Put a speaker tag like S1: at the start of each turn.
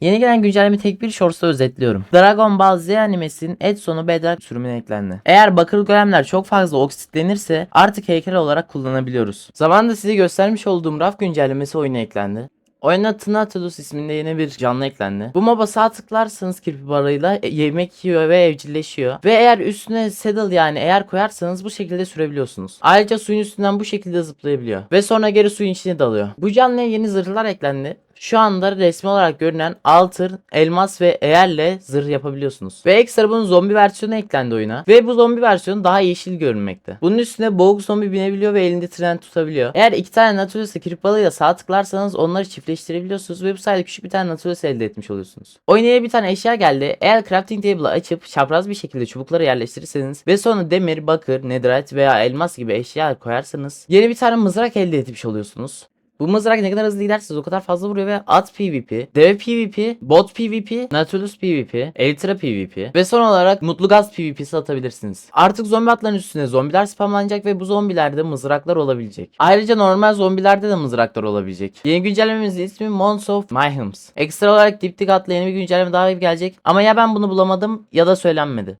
S1: Yeni gelen güncelleme tek bir shorts'ta özetliyorum. Dragon Ball Z animesinin et sonu Bedrock sürümüne eklendi. Eğer bakır golemler çok fazla oksitlenirse artık heykel olarak kullanabiliyoruz. Zamanında size göstermiş olduğum raf güncellemesi oyuna eklendi. Oyuna Tnatalus isminde yeni bir canlı eklendi. Bu moba sağ tıklarsanız kirpibarıyla e, yemek yiyor ve evcilleşiyor. Ve eğer üstüne saddle yani eğer koyarsanız bu şekilde sürebiliyorsunuz. Ayrıca suyun üstünden bu şekilde zıplayabiliyor. Ve sonra geri suyun içine dalıyor. Bu canlıya yeni zırhlar eklendi. Şu anda resmi olarak görünen altın, elmas ve eğerle zırh yapabiliyorsunuz. Ve ekstra bunun zombi versiyonu eklendi oyuna. Ve bu zombi versiyonu daha yeşil görünmekte. Bunun üstüne boğuk zombi binebiliyor ve elinde tren tutabiliyor. Eğer iki tane Nautilus kirip balığıyla sağ tıklarsanız onları çiftleştirebiliyorsunuz ve bu sayede küçük bir tane Nautilus elde etmiş oluyorsunuz. Oyuna bir tane eşya geldi. Eğer crafting table'ı açıp çapraz bir şekilde çubukları yerleştirirseniz ve sonra demir, bakır, netherite veya elmas gibi eşya koyarsanız yeni bir tane mızrak elde etmiş oluyorsunuz. Bu mızrak ne kadar hızlı giderseniz o kadar fazla vuruyor ve at PvP, deve PvP, bot PvP, Nautilus PvP, Elytra PvP ve son olarak Mutlu Gaz PvP'si atabilirsiniz. Artık zombi atların üstüne zombiler spamlanacak ve bu zombilerde mızraklar olabilecek. Ayrıca normal zombilerde de mızraklar olabilecek. Yeni güncellememizin ismi Mons of Mayhems. Ekstra olarak Diptik adlı yeni bir güncelleme daha gelecek ama ya ben bunu bulamadım ya da söylenmedi.